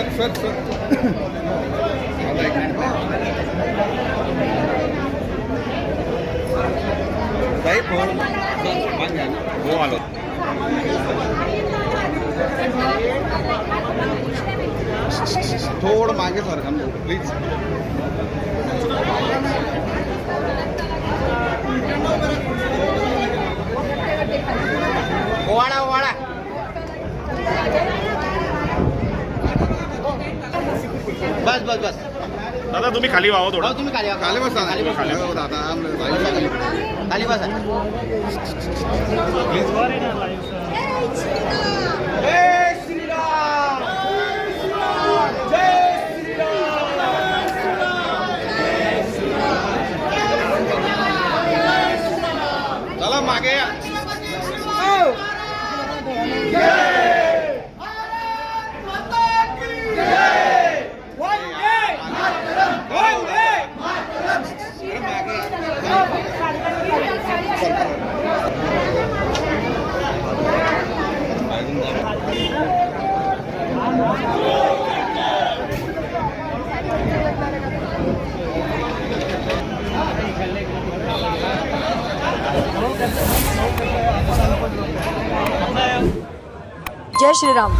Sir sir आता एक minute ताई फोन मागे आलो. हो आलो थोडं मागे सर प्लीज ओवाळा बस बस बस दादा तुम्ही खाली व्हावं हो थोडं तुम्ही खाली व्हा. खाली बसा खाली बसा. खाली हो, दादा आमले खाली बसा चला मागे या. जय श्रीराम.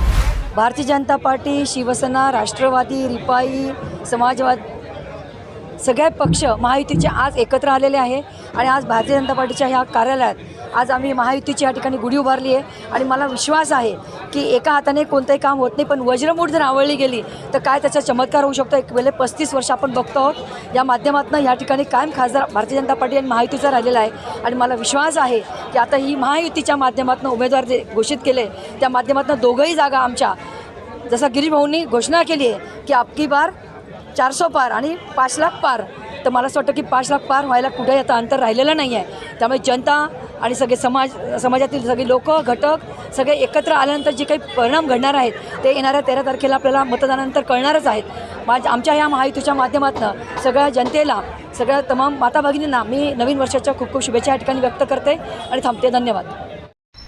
भारतीय जनता पार्टी शिवसेना राष्ट्रवादी रिपाई समाजवाद सगळे पक्ष महायुतीचे आज एकत्र आलेले आहे आणि आज भारतीय जनता पार्टीच्या ह्या कार्यालयात आज आम्ही महायुतीची या ठिकाणी गुढी उभारली आहे. आणि मला विश्वास आहे की एका हाताने कोणतंही काम होत नाही पण वज्रमूठ जर आवडली गेली तर काय त्याचा चमत्कार होऊ शकतो? एक वेळे पस्तीस वर्ष आपण बघतो आहोत. या माध्यमातून या ठिकाणी कायम खासदार भारतीय जनता पार्टी आणि महायुतीचा राहिलेला आहे. आणि मला विश्वास आहे की आता ही महायुतीच्या माध्यमातून उमेदवार जे घोषित केले त्या माध्यमातून दोघंही जागा आमच्या जसं गिरीश भाऊंनी घोषणा केली आहे की आपकी बार चारसो पार आणि पाच लाख पार. तर मला असं वाटतं की पाच लाख पार व्हायला कुठेही आता अंतर राहिलेलं नाही आहे. त्यामुळे जनता आणि सगळे समाज समाजातील सगळे लोक घटक सगळे एकत्र आल्यानंतर जे काही परिणाम घडणार आहेत ते येणाऱ्या तेरा तारखेला आपल्याला मतदानानंतर कळणारच आहेत. माझ आमच्या ह्या महायुतीच्या माध्यमातून सगळ्या जनतेला सगळ्या तमाम माता भगिनींना मी नवीन वर्षाच्या खूप खूप शुभेच्छा या ठिकाणी व्यक्त करते आणि थांबते. धन्यवाद.